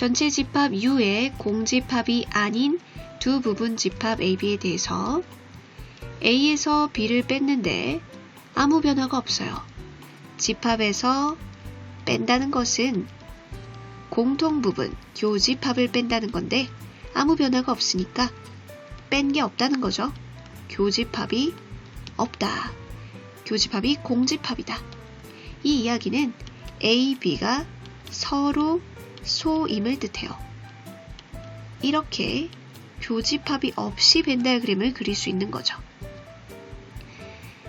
전체 집합 U의 공집합이 아닌 두 부분 집합 AB에 대해서 A에서 B를 뺐는데 아무 변화가 없어요. 집합에서 뺀다는 것은 공통 부분, 교집합을 뺀다는 건데 아무 변화가 없으니까 뺀 게 없다는 거죠. 교집합이 없다. 교집합이 공집합이다. 이 이야기는 A, B가 서로 소임을 뜻해요. 이렇게 교집합이 없이 벤 다이그램을 그릴 수 있는 거죠.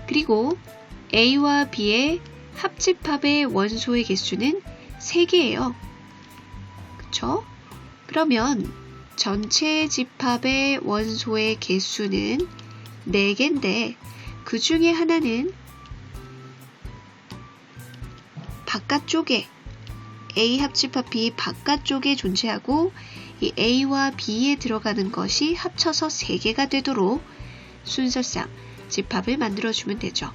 그리고 A와 B의 합집합의 원소의 개수는 3개예요. 그쵸? 그러면 전체 집합의 원소의 개수는 4개인데 그 중에 하나는 바깥쪽에 A 합집합 B 바깥쪽에 존재하고 이 A와 B에 들어가는 것이 합쳐서 3개가 되도록 순서상 집합을 만들어주면 되죠.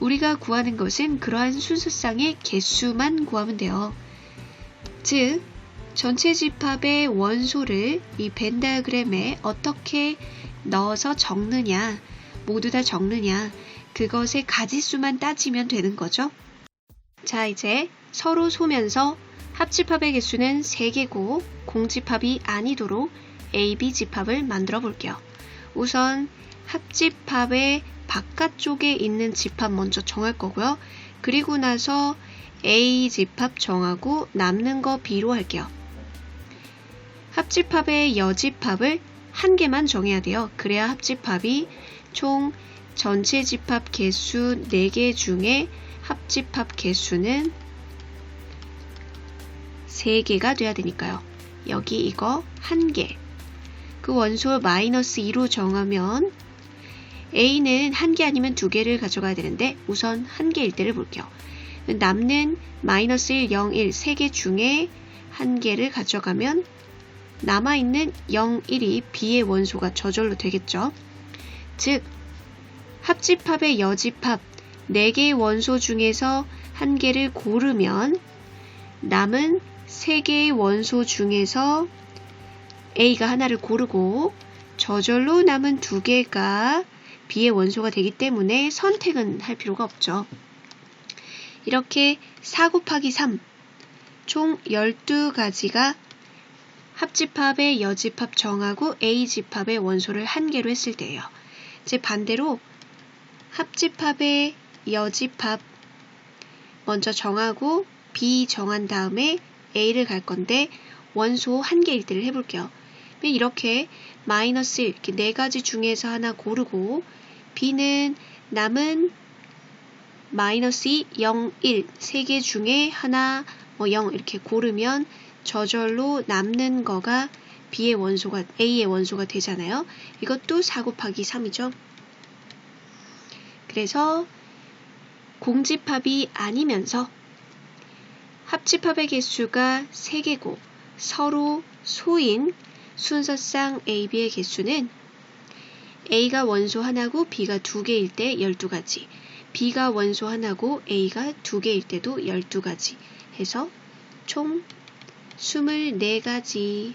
우리가 구하는 것은 그러한 순서상의 개수만 구하면 돼요. 즉, 전체 집합의 원소를 이 벤 다이어그램에 어떻게 넣어서 적느냐, 모두 다 적느냐, 그것의 가지수만 따지면 되는 거죠. 자, 이제 서로 소면서 합집합의 개수는 3개고 공집합이 아니도록 AB 집합을 만들어 볼게요. 우선 합집합의 바깥쪽에 있는 집합 먼저 정할 거고요. 그리고 나서 A 집합 정하고 남는 거 B로 할게요. 합집합의 여집합을 한 개만 정해야 돼요. 그래야 합집합이 총 전체 집합 개수 4개 중에 합집합 개수는 3개가 돼야 되니까요. 여기 이거 1개. 그 원소 마이너스 2로 정하면 A는 1개 아니면 2개를 가져가야 되는데 우선 1개일 때를 볼게요. 남는 마이너스 1, 0, 1, 3개 중에 1개를 가져가면 남아있는 0, 1이 B의 원소가 저절로 되겠죠. 즉, 합집합의 여집합 4개의 원소 중에서 1개를 고르면 남은 3개의 원소 중에서 A가 하나를 고르고 저절로 남은 2개가 B의 원소가 되기 때문에 선택은 할 필요가 없죠. 이렇게 4 곱하기 3, 총 12가지가 합집합의 여집합 정하고 A집합의 원소를 한 개로 했을 때예요. 이제 반대로 합집합의 여집합 먼저 정하고 B 정한 다음에 A를 갈 건데 원소 한 개일 때를 해볼게요. 이렇게 마이너스 1, 이렇게 네 가지 중에서 하나 고르고 B는 남은 마이너스 2, 0, 1, 세 개 중에 하나, 뭐0 이렇게 고르면 저절로 남는 거가 B의 원소가, A의 원소가 되잖아요. 이것도 4 곱하기 3이죠. 그래서 공집합이 아니면서 합집합의 개수가 3개고 서로 소인 순서상 A, B의 개수는 A가 원소 하나고 B가 두 개일 때 12가지, B가 원소 하나고 A가 두 개일 때도 12가지 해서 총 24가지